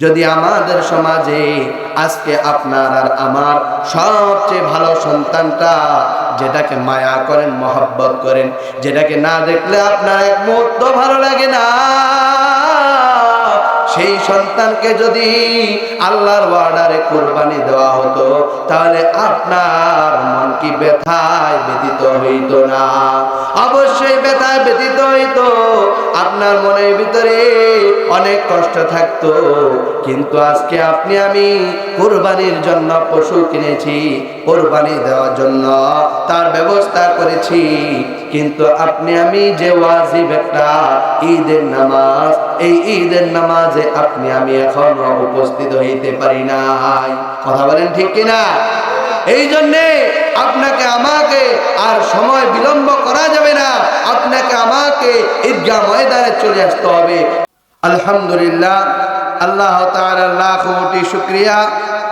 যদি আমাদের সমাজে আজকে আপনার আর আমার সবচেয়ে ভালো সন্তানটা যেটাকে মায়া করেন, মহব্বত করেন, যেটাকে না দেখলে আপনার এক মুহূর্ত ভালো লাগে না, সেই সন্তানকে যদি আল্লাহর ওয়ার্ডারে কোরবানি দেওয়া হতো, তাহলে আপনার মন কি ব্যথায় ব্যতীত হইত না। অবশ্যই ব্যথায় ব্যতীত হইতো। আপনার মনের ভিতরে অনেক কষ্ট থাকতো। কিন্তু আজকে আপনি, আমি কোরবানির জন্য পশু কিনেছি, কোরবানি দেওয়ার জন্য তার ব্যবস্থা করেছি। কিন্তু আপনি, আমি যে ওয়াজিব একটা ঈদের নামাজ, এই ঈদের নামাজে আপনি, আমি এখনও উপস্থিত হইতে পারি নাই। কথা বলেন ঠিক কিনা? এই জন্যে আপনাকে আমাকে আর সময় বিলম্ব করা যাবে না। আপনাকে আমাকে ঈদগাহ ময়দানে চলে আসতে হবে। আলহামদুলিল্লাহ, আল্লাহ তাআলা লাখ কোটি শুকরিয়া।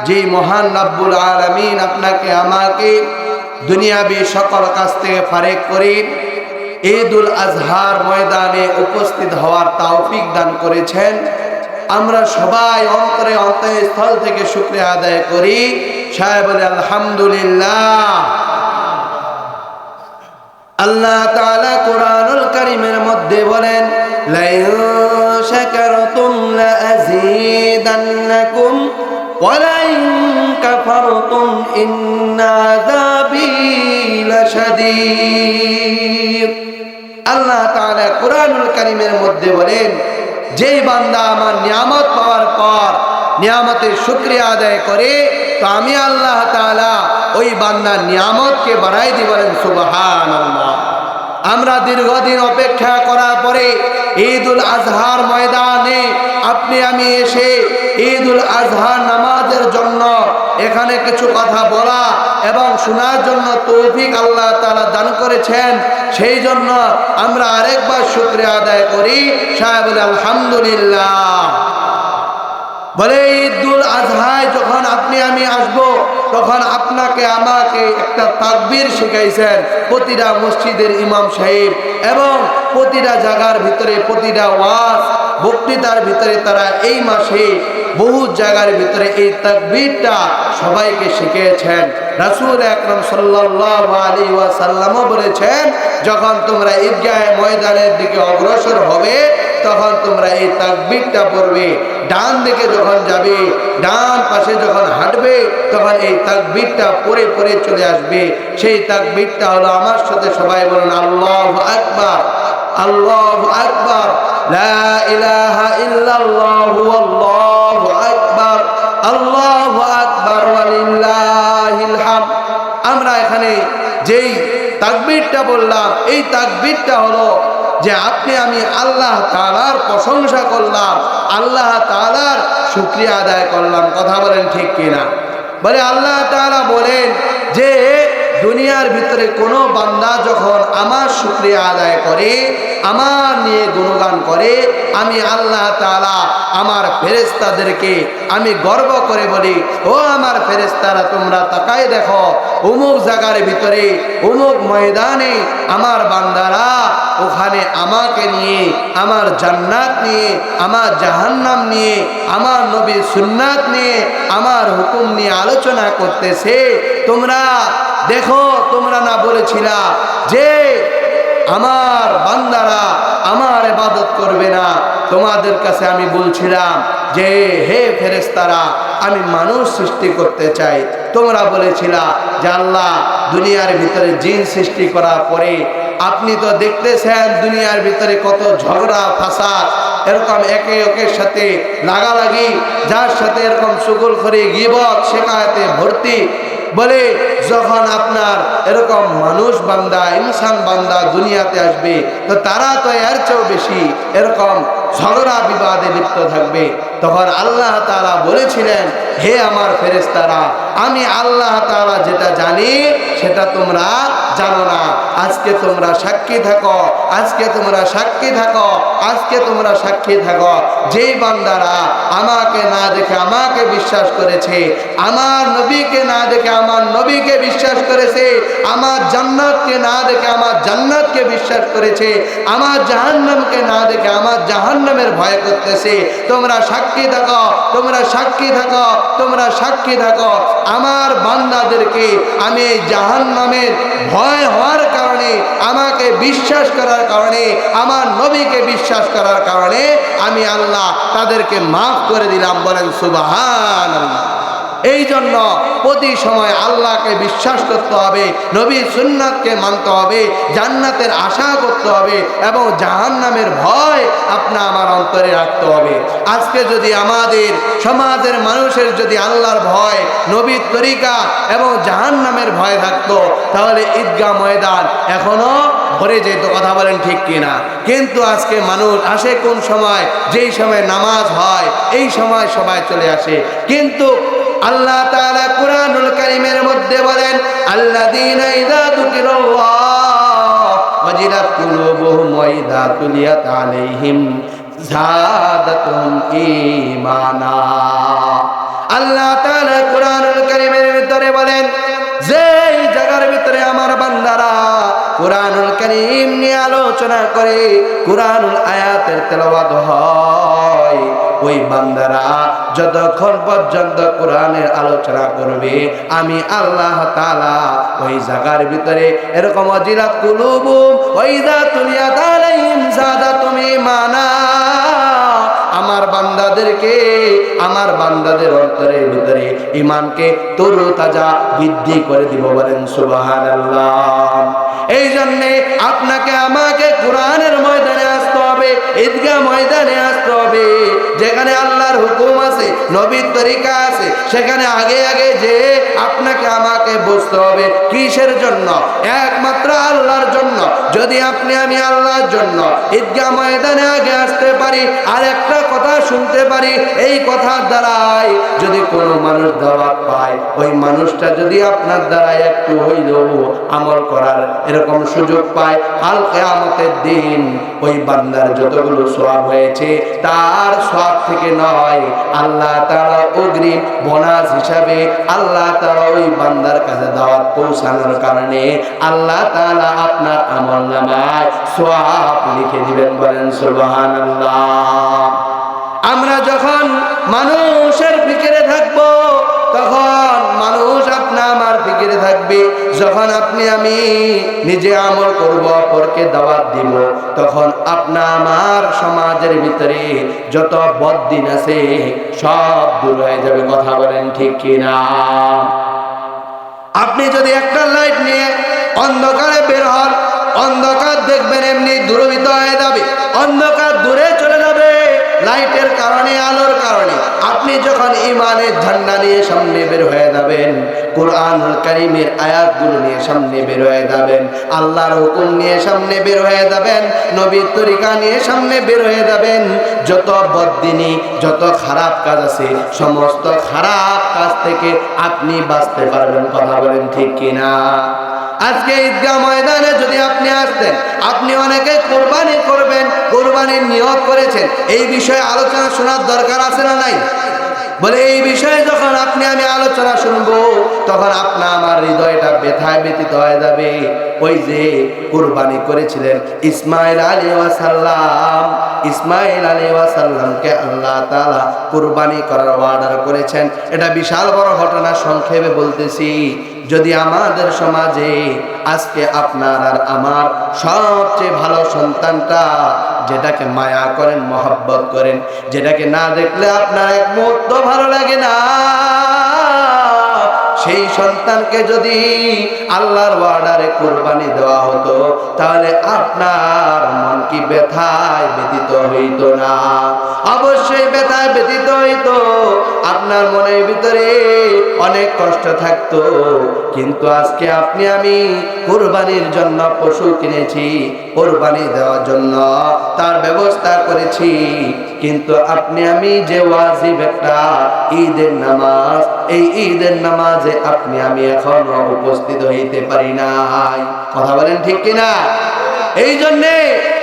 যে মহান রাব্বুল আলামিন আপনাকে আমাকে দুনিয়াবি সকল কাছ থেকে ফারেক করে ঈদুল আজহার ময়দানে উপস্থিত হওয়ার তাওফিক দান করেছেন। আমরা সবাই অন্তরে অন্তঃস্থল থেকে শুক্রিয়া আদায় করি। সাহেব আলহামদুলিল্লাহ। আল্লাহ তাআলা কোরআনুল কারীমের মধ্যে বলেন আল্লাহ কোরআনুল কারীমের মধ্যে বলেন যেই বান্দা আমার নিয়ামত পাওয়ার পর নিয়ামতের শুক্রিয়া আদায় করে, তো আমি আল্লাহ তাআলা ওই বান্দার নিয়ামতকে বাড়াই দি বলেন সুবাহান আমরা দীর্ঘদিন অপেক্ষা করার পরে ঈদুল আজহার ময়দানে আপনি, আমি এসে ঈদুল আজহার নামাজের জন্য এখানে কিছু কথা বলা এবং শোনার জন্য তৌফিক আল্লাহ তাআলা দান করেছেন। সেই জন্য আমরা আরেকবার শুক্রিয়া আদায় করি। সাহেব আলহামদুলিল্লাহ। বলে, ঈদুল আজহায় যখন আপনি, আমি আসব, তখন আপনাকে আমাকে একটা তাকবীর শিখাইছেন প্রতিটা মসজিদের ইমাম সাহেব এবং প্রতিটা জায়গার ভিতরে, প্রতিটা ওয়াজ, বক্তৃতার ভিতরে তারা এই মাসে বহু জায়গার ভিতরে এই তাকবীরটা সবাইকে শিখিয়েছেন। রাসূল আলাইহি ওয়াসাল্লামও বলেছেন, যখন তোমরা ঈদগাহে ময়দানের দিকে অগ্রসর হবে, তখন তোমরা এই তাকবীরটা পড়বে। ডান দিকে যখন যাবে, ডান পাশে যখন হাঁটবে, তখন এই তাকবীরটা পরে পরে চলে আসবে। সেই তাকবীরটা হলো আমার সাথে সবাই বলুন, আল্লাহু আকবার। আল্লাহু আকবার। আকবার, আল্লাহু আকবার আমরা এখানে যেই তাকবীরটা বললাম, এই তাকবীরটা হলো যে আপনি আমি আল্লাহ তালার প্রশংসা করলাম, আল্লাহ তালার শুক্রিয়া আদায় করলাম। কথা বলেন ঠিক কিনা? বলে আল্লাহ তালা বলেন যে দুনিয়ার ভিতরে কোনো বান্দা যখন আমার শুক্রিয়া আদায় করে, আমার নিয়ে গুণগান করে, আমি আল্লাহ তালা আমার ফেরেস্তাদেরকে আমি গর্ব করে বলি, ও আমার ফেরেস্তারা তোমরা তাকাই দেখো, অমুক জায়গার ভিতরে, অমুক ময়দানে আমার বান্দারা ওখানে আমাকে নিয়ে, আমার জান্নাত নিয়ে, আমার জাহান্নাম নিয়ে, আমার নবী সুন্নাত নিয়ে, আমার হুকুম নিয়ে আলোচনা করতেছে। তোমরা দেখো, তোমরা না বলেছিলা যে আমার বান্দারা আমার ইবাদত করবে না। তোমাদের কাছে আমি বলছিলাম যে, হে ফেরেস্তারা আমি মানুষ সৃষ্টি করতে চাই। তোমরা বলেছিলা যে, আল্লাহ দুনিয়ার ভিতরে জিন সৃষ্টি করার পরে আপনি তো দেখতেছেন দুনিয়ার ভিতরে কত ঝগড়া, ফাসাদ, এরকম একে একের সাথে লাগালাগি, যার সাথে এরকম সুগুল করে গিবত শেখাতে ভর্তি। বলে, যখন আপনার এরকম মানুষ বান্দা, ইনসান বান্দা দুনিয়াতে আসবে, তো তারা তো এর চেয়েও বেশি এরকম ঝগড়া বিবাদে লিপ্ত থাকবে। তখন আল্লাহ তারা বলেছিলেন, হে আমার ফেরেস্তারা আমি আল্লাহ তারা যেটা জানি, সেটা তোমরা জানো না। আজকে তোমরা সাক্ষী থাকো, আজকে তোমরা সাক্ষী থাকো, আজকে তোমরা সাক্ষী থাকো। যেই বান্দারা আমাকে না দেখে আমাকে বিশ্বাস করেছে, আমার নবীকে না দেখে আমার নবীকে বিশ্বাস করেছে, আমার জান্নাতকে না দেখে আমার জান্নাতকে বিশ্বাস করেছে, আমার জাহান্নামকে না দেখে আমার জাহান্ন জাহান্নামের ভয় করতেছে। তোমরা সাক্ষী থাকো, তোমরা সাক্ষী থাকো, তোমরা সাক্ষী থাকো। আমার বান্দাদেরকে আমি জাহান্নামের ভয় হওয়ার কারণে, আমাকে বিশ্বাস করার কারণে, আমার নবীকে বিশ্বাস করার কারণে আমি আল্লাহ তাদেরকে মাফ করে দিলাম বলেন সুবাহান এই জন্য প্রতি সময় আল্লাহকে বিশ্বাস করতে হবে, নবী সুন্নাতকে মানতে হবে, জান্নাতের আশা করতে হবে এবং জাহান্নামের ভয় আপনা আমার অন্তরে রাখতে হবে। আজকে যদি আমাদের সমাজের মানুষের যদি আল্লাহর ভয়, নবীর তরিকা এবং জাহান্নামের ভয় থাকতো, তাহলে ঈদগাহ ময়দান এখনও ভরে যেত, কথা বলেন ঠিক কিনা? কিন্তু আজকে মানুষ আসে কোন সময়, যেই সময় নামাজ হয়, এই সময় সবাই চলে আসে। কিন্তু আল্লাহ তাআলা কুরআনুল কারীমের মধ্যে বলেন আল্লাহ কারীমের ভিতরে বলেন, যেই জায়গার ভিতরে আমার বান্দারা নিয়ে আলোচনা করে, কোরআনুল আয়াতের তেলাওয়াত হয় ওই বান্দারা যতক্ষণ পর্যন্ত কোরআনের আলোচনা করবে, আমি আল্লাহ তাআলা ওই জায়গার ভিতরে এরকম অজিরাত কুলুবু ওইদা তুলিয়া তালাইহিম জাদা তুমি মানা। আমার বান্দাদেরকে, আমার বান্দাদের অন্তরের ভিতরে ইমানকে তরু তাজা বৃদ্ধি করে দিব বলেন সুবহানাল্লাহ। এই জন্যে আপনাকে আমাকে কোরআনের ময়দানে হবে ঈদগাহ ময়দানে আসতে হবে। যেখানে আল্লাহর হুকুম আছে, নবীর তরিকা আছে, সেখানে আগে আগে যে আপনাকে আমাকে বুঝতে হবে কিসের জন্য? একমাত্র আল্লাহর জন্য। যদি আপনি আমি আল্লাহর জন্য ঈদগাহ ময়দানে আগে আসতে পারি আর একটা কথা শুনতে পারি, এই কথার দ্বারাই যদি কোনো মানুষ দাওয়াত পায়, ওই মানুষটা যদি আপনার দ্বারাই একটু হইলেও আমল করার এরকম সুযোগ পায় কাল কেয়ামতের দিন ওই বান্দার যতগুলো সোয়াব হয়েছে, তার সোয়াব থেকে নয়। আল্লাহ তারা অগ্রিম বোনাস হিসাবে আল্লাহ তারা ওই বান্দার কাছে দাওয়াত পৌঁছানোর কারণে আল্লাহ তাআলা আপনার আমল নামায় সোয়াব লিখে দিবেন বলেন, সুবহানাল্লাহ। আমরা যখন মানুষের ফিকিরে থাকব, তখন মানুষ আপনা আমার ফিকিরে থাকবে। যখন আপনি, আমি নিজে আমল করব, অপরকে দাওয়াত দিব, তখন আপনা আমার সমাজের ভিতরে যত বদিন আছে, সব দূর হয়ে যাবে, কথা বলেন ঠিক কিনা? আপনি যদি একটা লাইট নিয়ে অন্ধকারে বের হন, অন্ধকার দেখবেন এমনি দূরবিত হয়ে যাবে, অন্ধকার দূরে লাইটের কারণে, আলোর কারণে। আপনি যখন ইমানের ঝান্ডা নিয়ে সামনে বের হয়ে যাবেন, কোরআনুল কারিমের আয়াতগুলো নিয়ে সামনে বের হয়ে যাবেন, আল্লাহর হুকুম নিয়ে সামনে বের হয়ে যাবেন, নবীর তরিকা নিয়ে সামনে বের হয়ে যাবেন, যত বদিনী যত খারাপ কাজ আছে, সমস্ত খারাপ কাজ থেকে আপনি বাঁচতে পারবেন, কথা বলেন ঠিক কিনা? আজকে ঈদগাহ ময়দানে যদি আপনি আসতেন, আপনি অনেকে কোরবানি করবেন কোরবানির নিয়োগ করেছেন, এই বিষয়ে আলোচনা শোনার দরকার আছে না নাই? বলে, এই বিষয়ে যখন আপনি, আমি আলোচনা শুনব, তখন আপনা আমার হৃদয়টা ব্যথায় ব্যতীত হয়ে যাবে। ওই যে কুরবানি করেছিলেন ইসমাইল আলী ওয়াসাল্লাম, ইসমাইল আলী ওয়াসাল্লামকে আল্লাহ তাআলা কুরবানি করার অর্ডার করেছেন। এটা বিশাল বড় ঘটনা, সংক্ষেপে বলতেছি। যদি আমাদের সমাজে আজকে আপনার আর আমার সবচেয়ে ভালো সন্তানটা যেটাকে মায়া করেন, মহব্বত করেন, যেটাকে না দেখলে আপনার এক মুহূর্ত ভালো লাগে না। সেই সন্তানকে যদি আল্লাহর ওয়ার্ডারে কোরবানি দেওয়া হতো, তাহলে আপনার মন কি ব্যথায় ব্যতীত হইত না? অবশ্যই ব্যথায় ব্যতীত হইতো। আপনার মনের ভিতরে অনেক কষ্ট থাকতো। কিন্তু আজকে আপনি, আমি কোরবানির জন্য পশু কিনেছি, কোরবানি দেওয়ার জন্য তার ব্যবস্থা করেছি। কিন্তু আপনি, আমি যে ওয়াজিব একটা ঈদের নামাজ, এই ঈদের নামাজে আপনি আমি এখনও উপস্থিত হইতে পারি নাই। কথা বলেন ঠিক কিনা? এই জন্যে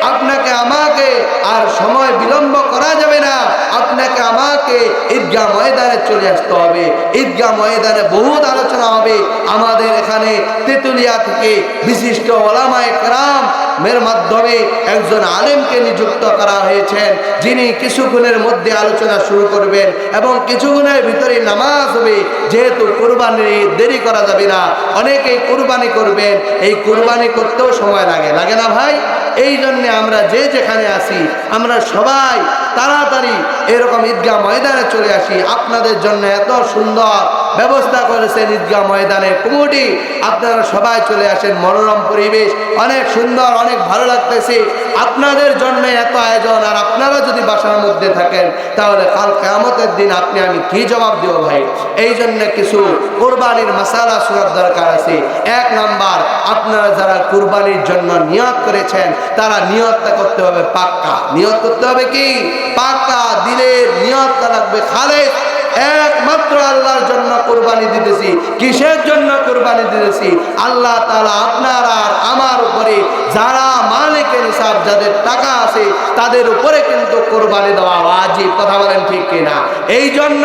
আপনাকে আমাকে আর সময় বিলম্ব করা যাবে না। আপনাকে আমাকে ঈদগাহ ময়দানে চলে আসতে হবে। ঈদগাহ ময়দানে বহুত আলোচনা হবে। আমাদের এখানে তেতুলিয়া থেকে বিশিষ্ট ওলামায় কেরাম মের মাধ্যমে একজন আলেমকে নিযুক্ত করা হয়েছেন। যিনি কিছুক্ষণের মধ্যে আলোচনা শুরু করবেন এবং কিছুক্ষণের ভিতরে নামাজ হবে। যেহেতু কোরবানি দেরি করা যাবে না, অনেকেই কোরবানি করবেন। এই কোরবানি করতেও সময় লাগে। লাগে না ভাই? এই জন্যে আমরা যে যেখানে আসি আমরা সবাই তাড়াতাড়ি এরকম ঈদগাহ ময়দানে চলে আসি। আপনাদের জন্য এত সুন্দর ব্যবস্থা করেছেন ঈদগাহ ময়দানের কমিটি আপনারা সবাই চলে আসেন, মনোরম পরিবেশ, অনেক সুন্দর, অনেক ভালো লাগতেছে। আপনাদের জন্য এত আয়োজন, আর আপনারা যদি বাসার মধ্যে থাকেন, তাহলে কাল কেমতের দিন আপনি, আমি কি জবাব দেব ভাই? এই জন্য কিছু কোরবানির মশালা শোনার দরকার আছে। এক নাম্বার, আপনারা যারা কোরবানির জন্য নিয়ত করেছেন, তারা নিয়তটা করতে হবে পাক্কা। নিয়ত করতে হবে কি? পাক্কা দিলের নিয়তটা লাগবে খালেদ একমাত্র আল্লাহর জন্য কোরবানি দিতেছি। কিসের জন্য কোরবানি দিতেছি? আল্লাহ তালা আপনার আর আমার উপরে যারা মালিকের হিসাব, যাদের টাকা আছে, তাদের উপরে কিন্তু কোরবানি দেওয়া ওয়াজিব। কথা বলেন ঠিক কিনা? এই জন্য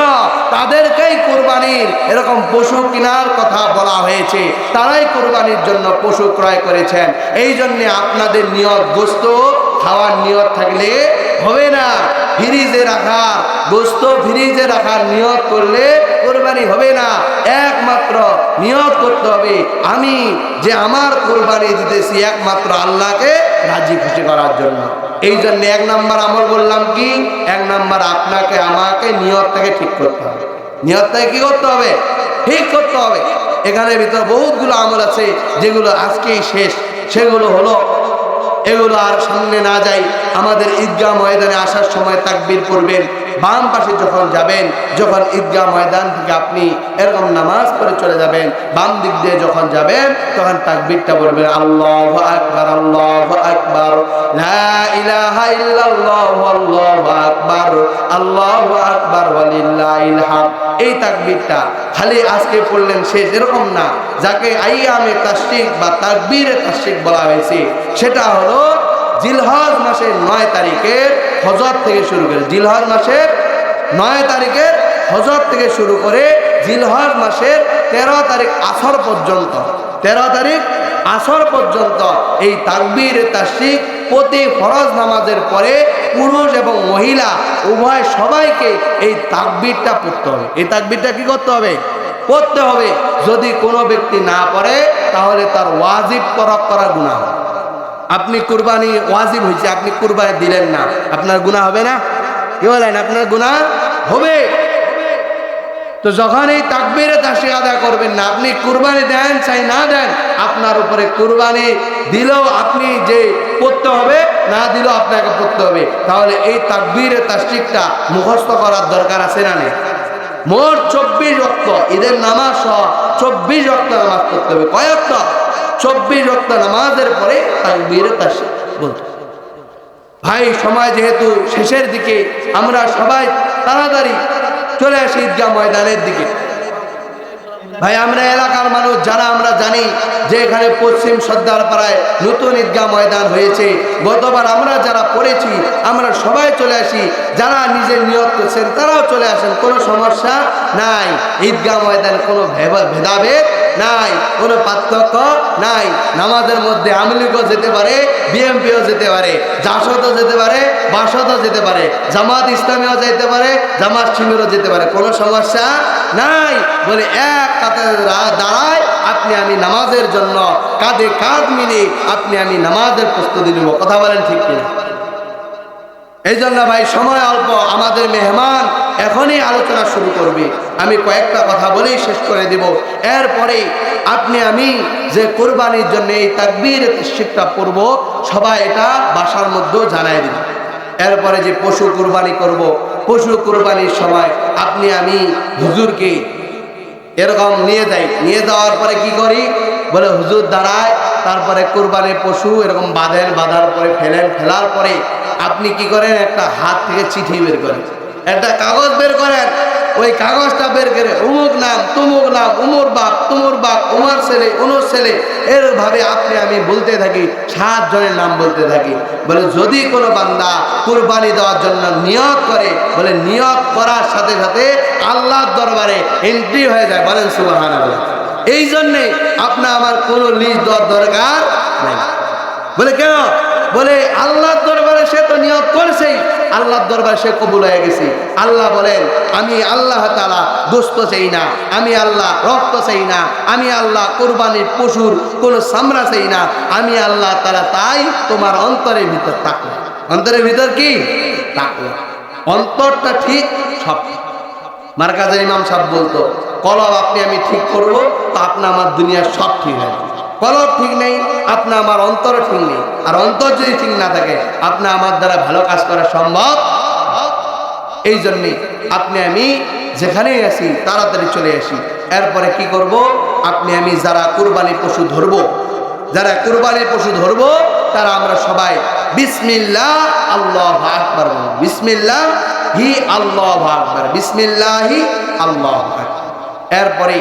তাদেরকেই কোরবানির এরকম পশু কেনার কথা বলা হয়েছে। তারাই কোরবানির জন্য পশু ক্রয় করেছেন। এই জন্যে আপনাদের নিয়ত, গোস্ত, খাওয়ার নিয়ত থাকলে হবে না। ফ্রিজে রাখার, গোস্ত ফ্রিজে রাখার নিয়ত করলে কোরবানি হবে না। একমাত্র নিয়ত করতে হবে, আমি যে আমার কোরবানি দিতেছি একমাত্র আল্লাহকে রাজি খুশি করার জন্য। এই জন্য এক নাম্বার আমল বললাম কি? এক নাম্বার আপনাকে, আমাকে নিয়তটাকে ঠিক করতে হবে। নিয়তটাকে কি করতে হবে? ঠিক করতে হবে। এখানে ভিতরে বহুতগুলো আমল আছে, যেগুলো আজকেই শেষ। সেগুলো হলো, এগুলো আর সামনে না যাই আমাদের ঈদগাহ ময়দানে আসার সময় তাকবির করবেন বাম পাশে যখন যাবেন, যখন ঈদগাহ ময়দান থেকে আপনি এরকম নামাজ পড়ে চলে যাবেন, বাম দিক দিয়ে যখন যাবেন, তখন তাকবিরটা বলবেন আল্লাহ আকবার আল্লাহ আকবার আকবার, আল্লাহু আকবার এই তাকবিরটা খালি আজকে পড়লেন শেষ এরকম না, যাকে আইয়ামে তাশরিক বা তাকবীরে তাশরিক বলা হয়েছে, সেটা হলো জিলহজ মাসের নয় তারিখের হজর থেকে শুরু করে, জিলহজ মাসের নয় তারিখের হজর থেকে শুরু করে জিলহজ মাসের তেরো তারিখ আসর পর্যন্ত, তেরো তারিখ আসর পর্যন্ত এই তাকবীর, তাশরিক প্রতি ফরজ নামাজের পরে পুরুষ এবং মহিলা উভয় সবাইকে এই তাকবীরটা পড়তে হবে। এই তাকবীরটা কি করতে হবে? পড়তে হবে। যদি কোনো ব্যক্তি না পড়ে, তাহলে তার ওয়াজিব তরক করা গুণা আপনি কুরবানি ওয়াজিব হয়েছে, আপনি কুরবানি দিলেন না। আপনার গুণা হবে না? কি বলেন, আপনার গুণা হবে? তো যখন এই তাকবীরে দাসী আদায় করবেন না, আপনি কুরবানি দেন চাই না দেন, আপনার উপরে কুরবানি দিলেও আপনি যে পড়তে হবে, না দিলেও আপনাকে পড়তে হবে। তাহলে এই তাকবীরে তাসিকটা মুখস্থ করার দরকার আছে না নেই? মোট চব্বিশ অক্ট ঈদের নামাজ সহ চব্বিশ অক্ট নামাজ পড়তে হবে। কয় অক্ট চব্বিশ রক্ত নামাজের পরে তাকবীরে তাসিক বলতে ভাই, সময় যেহেতু শেষের দিকে, আমরা সবাই তাড়াতাড়ি চলে আসি ঈদগাহ ময়দানের দিকে। ভাই, আমরা এলাকার মানুষ, যারা আমরা জানি যে এখানে পশ্চিম সর্দার পাড়ায় নতুন ঈদগাহ ময়দান হয়েছে, গতবার আমরা যারা পড়েছি, আমরা সবাই চলে আসি। যারা নিজের নিয়ত করছেন, তারাও চলে আসেন, কোনো সমস্যা নাই। ঈদগাহ ময়দান কোনো ভেদাভেদ নাই, কোনো পার্থক্য নাই। নামাজের মধ্যে আমলিগও যেতে পারে, বিএমপিও যেতে পারে, জাসদও যেতে পারে, বাসদও যেতে পারে, জামাত ইসলামীও যেতে পারে, জামাত শিবিরও যেতে পারে, কোনো সমস্যা নাই। বলে এক কাতে দাঁড়ায়, আপনি আমি নামাজের জন্য কাঁধে কাঁধ মিলে আপনি আমি নামাজের প্রস্তুতি নেব। কথা বলেন ঠিক কিনা? এই জন্য ভাই, সময় অল্প, আমাদের মেহমান এখনই আলোচনা শুরু করবে। আমি কয়েকটা কথা বলেই শেষ করে দেব। এরপরে আপনি, আমি যে কোরবানির জন্য এই তাকবীর শিক্ষা পড়ব, সবাই এটা বাসার মধ্যেও জানাই দেব। এরপরে যে পশু কোরবানি করব, পশু কোরবানির সময় আপনি, আমি হুজুরকে এরকম নিয়ে যাই। নিয়ে যাওয়ার পরে কি করি? বলে, হুজুর, দাঁড়ায়। তারপরে কোরবানির পশু এরকম বাঁধেন, বাঁধার পরে ফেলেন, ফেলার পরে আপনি কি করেন? একটা হাত থেকে চিঠি বের করেন। একটা কাগজ বের করেন। ওই কাগজটা বের করে, অমুক নাম, তুমুক নাম, উমর বাপ, তুমুর বাপ, উমার ছেলে অনুর ছেলে এর ভাবে আপনি, আমি বলতে থাকি, সাত জনের নাম বলতে থাকি। বলে, যদি কোনো বান্দা কুরবানি দেওয়ার জন্য নিয়ত করে, বলে নিয়ত করার সাথে সাথে আল্লাহর দরবারে এন্ট্রি হয়ে যায়। বলেন সুবাহান এই জন্যে আপনার আমার কোনো লিস্ট দেওয়ার দরকার বলে কেন? বলে আল্লাহর দরবারে সে তো নিয়ত করেছেই, আল্লাহর দরবারে সে কবুল হয়ে গেছে। আল্লাহ বলেন, আমি আল্লাহ তালা গোস্ত চাই না, আমি আল্লাহ রক্ত চাই না, আমি আল্লাহ কোরবানির পশুর কোনো চামড়া চাই না, আমি আল্লাহ তালা তাই তোমার অন্তরের ভিতর তাকলো অন্তরের ভিতর কি? তাকলো অন্তরটা ঠিক সব। ঠিক। মার্কাজের ইমাম সাহেব বলতো, কলব আপনি আমি ঠিক করব, তো আপনার আমার দুনিয়ার সব ঠিক হয়। কলব ঠিক নেই আপনার আমার অন্তর ঠিক নেই। আর অন্তর যদি ঠিক না থাকে আপনার আমার দ্বারা ভালো কাজ করা সম্ভব এই জন্যে আপনি আমি যেখানেই আসি তাড়াতাড়ি চলে আসি। এরপরে কি করব? আপনি আমি যারা কুরবানি পশু ধরব যারা কুরবানির পশু ধরব, তারা আমরা সবাই বিসমিল্লাহ আল্লাহ আকবর বিসমিল্লাহ হি আল্লাহ আকবর, বিসমিল্লাহি আল্লাহ এরপরে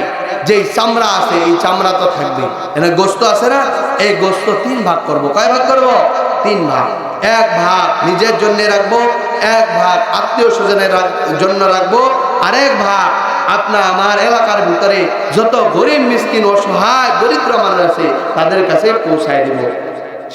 যে চামড়া আছে, এই চামড়া তো থাকবে। এখানে গোস্ত আছে না? এই গোস্ত তিন ভাগ করব। কয় ভাগ করব? তিন ভাগ। এক ভাগ নিজের জন্য রাখব, এক ভাগ আত্মীয় স্বজনের জন্য রাখব, আরেক ভাগ আপনার আমার এলাকার ভিতরে যত গরিব, মিসকিন অসহায়, দরিদ্র মানুষ আছে, তাদের কাছে পৌঁছায় দেব।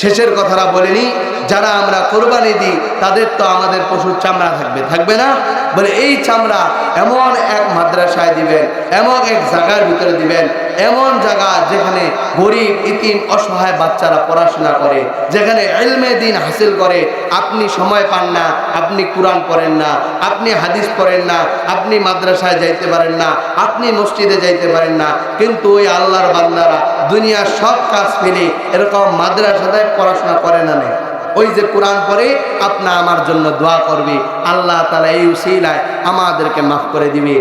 শেষের কথাটা বলিনি যারা আমরা কোরবানি দিই, তাদের তো আমাদের পশুর চামড়া থাকবে। থাকবে না? বলে, এই চামড়া এমন এক মাদ্রাসায় দিবেন, এমন এক জায়গার ভিতরে দিবেন, এমন জায়গা যেখানে গরিব, ইতিম, অসহায় বাচ্চারা পড়াশোনা করে, যেখানে এলমে দিন হাসিল করে, আপনি সময় পান না, আপনি কোরআন পড়েন না, আপনি হাদিস পড়েন না, আপনি মাদ্রাসায় যাইতে পারেন না, আপনি মসজিদে যাইতে পারেন না, কিন্তু ওই আল্লাহর বান্দারা দুনিয়ার সব কাজ ফেলে এরকম মাদ্রাসায় পড়াশোনা করে না নেই ওই যে কোরআন পরে আপনা আমার জন্য দোয়া করবে। আল্লাহ তালা এই উসিলায় আমাদেরকে মাফ করে দিবে।